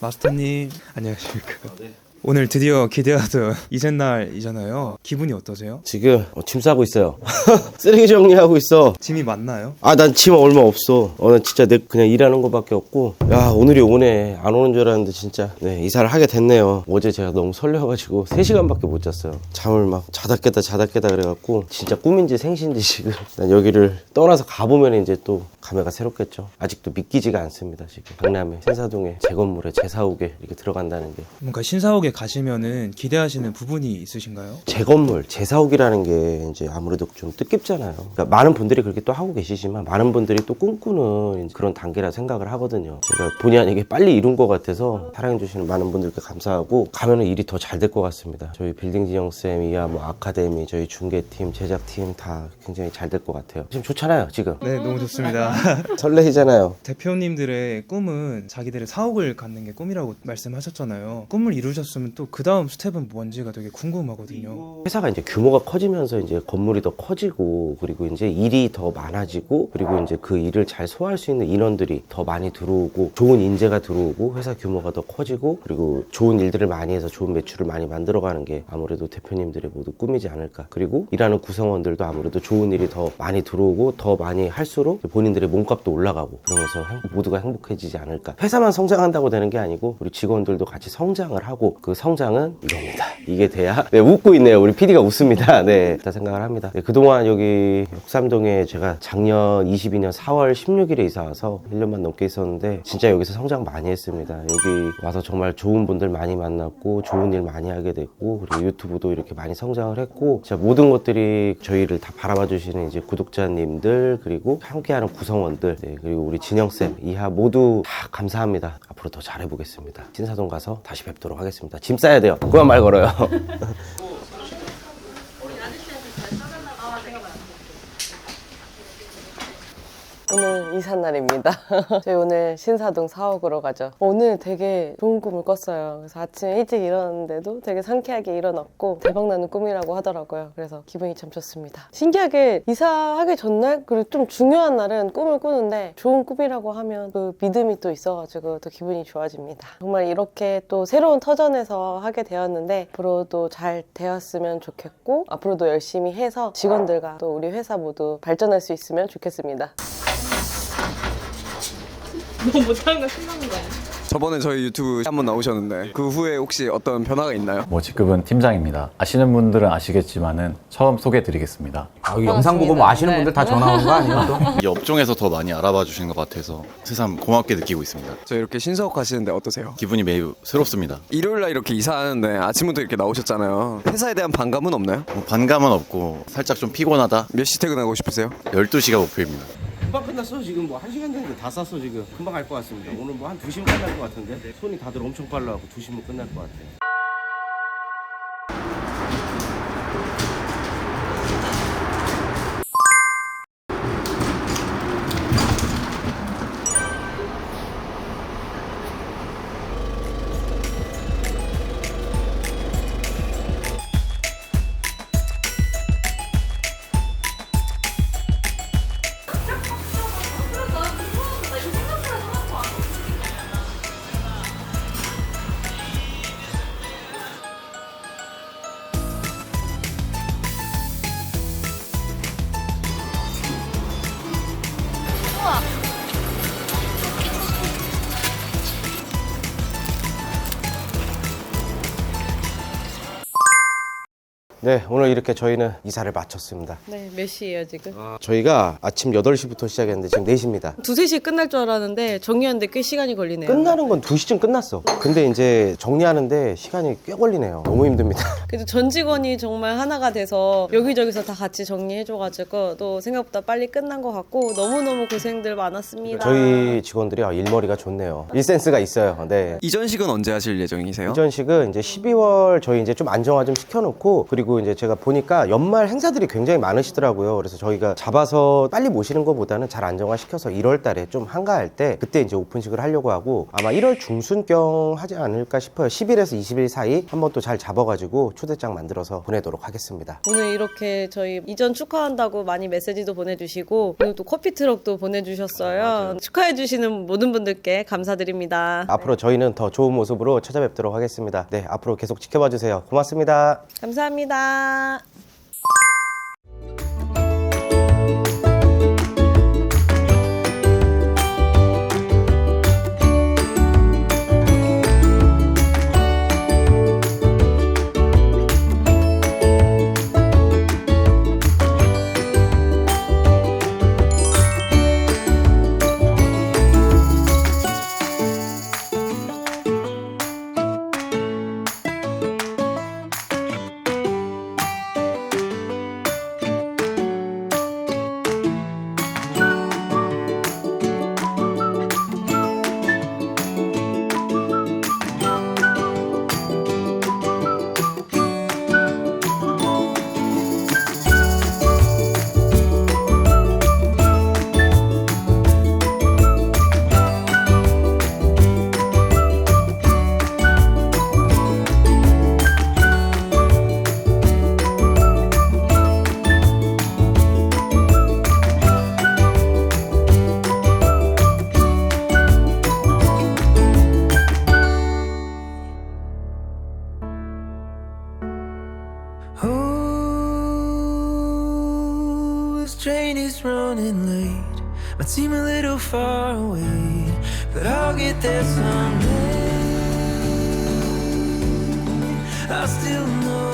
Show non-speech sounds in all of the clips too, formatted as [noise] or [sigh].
마스터님 안녕하십니까. 오늘 드디어 기대하던 [laughs] 이삿날이잖아요. 기분이 어떠세요? 지금 어, 짐 싸고 있어요. [laughs] 쓰레기 정리하고 있어. 짐이 많나요? 아, 난 짐 얼마 없어. 오늘 진짜 내 그냥 일하는 거밖에 없고. 야, 오늘이 오네. 안 오는 줄 알았는데 진짜. 네, 이사를 하게 됐네요. 어제 제가 너무 설레가지고 3시간밖에 못 잤어요. 잠을 막 자다 깼다 자다 깼다 그래갖고 진짜 꿈인지 생신지 지금. [laughs] 난 여기를 떠나서 가보면 이제 또 감회가 새롭겠죠. 아직도 믿기지가 않습니다. 지금. 강남에 신사동에 제 건물에 제 사옥에 이렇게 들어간다는 게. 뭔가 신사옥에 가시면은 기대하시는 부분이 있으신가요? 제 건물, 제 사옥이라는 게 이제 아무래도 좀 뜻깊잖아요. 그러니까 많은 분들이 그렇게 또 하고 계시지만 많은 분들이 또 꿈꾸는 그런 단계라 생각을 하거든요. 제가 본의 아니게 빨리 이룬 것 같아서 사랑해주시는 많은 분들께 감사하고 가면은 일이 더 잘 될 것 같습니다. 저희 빌딩 진영 쌤, 이하 뭐 아카데미, 저희 중계팀, 제작팀 다 굉장히 잘 될 것 같아요. 지금 좋잖아요, 지금. 네, 너무 좋습니다. [laughs] 설레이잖아요. 대표님들의 꿈은 자기들의 사옥을 갖는 게 꿈이라고 말씀하셨잖아요. 꿈을 이루셨으면 또 그 다음 스텝은 뭔지가 되게 궁금하거든요. 회사가 이제 규모가 커지면서 이제 건물이 더 커지고 그리고 이제 일이 더 많아지고 그리고 이제 그 일을 잘 소화할 수 있는 인원들이 더 많이 들어오고 좋은 인재가 들어오고 회사 규모가 더 커지고 그리고 좋은 일들을 많이 해서 좋은 매출을 많이 만들어가는 게 아무래도 대표님들의 모두 꿈이지 않을까 그리고 일하는 구성원들도 아무래도 좋은 일이 더 많이 들어오고 더 많이 할수록 본인들의 몸값도 올라가고 그러면서 행- 모두가 행복해지지 않을까 회사만 성장한다고 되는 게 아니고 우리 직원들도 같이 성장을 하고 그 성장은 이겁니다. 이게 돼야 네 웃고 있네요. 우리 PD가 웃습니다. [laughs] 네 그렇다 생각을 합니다. 네, 그동안 여기 역삼동에 제가 작년 22년 4월 16일에 이사 와서 1년만 넘게 있었는데 진짜 여기서 성장 많이 했습니다. 여기 와서 정말 좋은 분들 많이 만났고 좋은 일 많이 하게 됐고 그리고 유튜브도 이렇게 많이 성장을 했고 진짜 모든 것들이 저희를 다 바라봐 주시는 이제 구독자님들 그리고 함께하는 구성원들 네, 그리고 우리 진영 쌤 이하 모두 다 감사합니다. 앞으로 더 잘해보겠습니다. 신사동 가서 다시 뵙도록 하겠습니다 짐 싸야 돼요. 그만 말 걸어요 [laughs] 오늘 이삿날입니다. [laughs] 저희 오늘 신사동 사옥으로 가죠. 오늘 되게 좋은 꿈을 꿨어요. 그래서 아침에 일찍 일어났는데도 되게 상쾌하게 일어났고 대박나는 꿈이라고 하더라고요. 그래서 기분이 참 좋습니다. 신기하게 이사하기 전날 그리고 좀 중요한 날은 꿈을 꾸는데 좋은 꿈이라고 하면 그 믿음이 또 있어가지고 또 기분이 좋아집니다. 정말 이렇게 또 새로운 터전에서 하게 되었는데 앞으로도 잘 되었으면 좋겠고 앞으로도 열심히 해서 직원들과 또 우리 회사 모두 발전할 수 있으면 좋겠습니다. 저번에 저희 유튜브 한번 나오셨는데 그 후에 혹시 어떤 변화가 있나요? 뭐 직급은 팀장입니다. 아시는 분들은 아시겠지만은 처음 소개해드리겠습니다. 아, 이 영상 보고 뭐 아시는 네. 분들 다 전화 오는 거 아니에요? 또? [laughs] 이 업종에서 더 많이 알아봐 주시는 것 같아서 새삼 고맙게 느끼고 있습니다. 저 이렇게 신사옥 가시는데 어떠세요? 기분이 매우 새롭습니다. 일요일 날 이렇게 이사하는데 아침부터 이렇게 나오셨잖아요. 회사에 대한 반감은 없나요? 뭐 반감은 없고 살짝 좀 피곤하다. 몇 시 퇴근하고 싶으세요? 12시가 목표입니다. 금방 끝났어. 지금 뭐 1시간 됐는데 다 쌌어 지금. 금방 갈 것 같습니다. 오늘 뭐한 2시면 끝날 것 같은데? 손이 다들 엄청 빨라갖고 2시면 끝날 것 같아요 네 오늘 이렇게 저희는 이사를 마쳤습니다. 네, 몇 시예요 지금? 저희가 아침 8시부터 시작했는데 지금 4시입니다. 두세 시에 끝날 줄 알았는데 정리하는데 꽤 시간이 걸리네요. 끝나는 건 2시쯤 끝났어. 근데 이제 정리하는데 시간이 꽤 걸리네요. 너무 힘듭니다. [laughs] 그래도 전 직원이 정말 하나가 돼서 여기저기서 다 같이 정리해줘가지고 또 생각보다 빨리 끝난 것 같고 너무너무 고생들 많았습니다. 저희 직원들이 아, 일머리가 좋네요. 일센스가 있어요. 네. 이전식은 언제 하실 예정이세요? 이전식은 이제 12월 저희 이제 좀 안정화 좀 시켜놓고 그리고 그리고 이제 제가 보니까 연말 행사들이 굉장히 많으시더라고요. 그래서 저희가 잡아서 빨리 모시는 것보다는 잘 안정화시켜서 1월 달에 좀 한가할 때 그때 이제 오픈식을 하려고 하고 아마 1월 중순경 하지 않을까 싶어요. 10일에서 20일 사이 한번 또 잘 잡아가지고 초대장 만들어서 보내도록 하겠습니다. 오늘 이렇게 저희 이전 축하한다고 많이 메시지도 보내주시고 그리고 또 커피 트럭도 보내주셨어요. 축하해주시는 모든 분들께 감사드립니다. 앞으로 저희는 더 좋은 모습으로 찾아뵙도록 하겠습니다. 네, 앞으로 계속 지켜봐 주세요. 고맙습니다. 감사합니다. あ Might seem a little far away, but I'll get there someday. I still know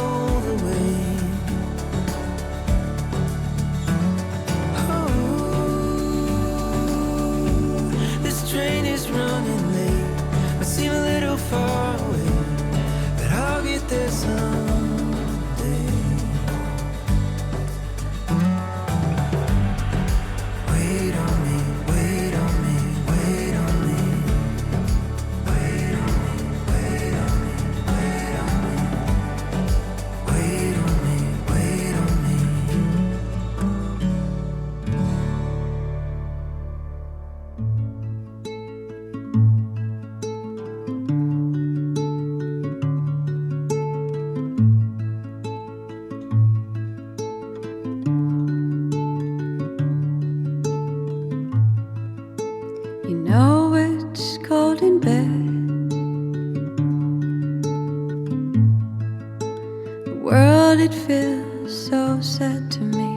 world, it feels so sad to me.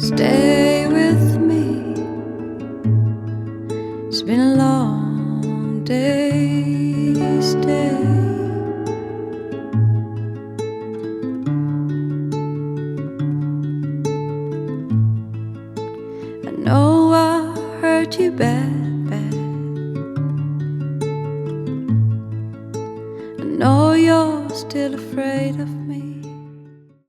Stay with me. It's been a long day. Stay. I know I hurt you bad.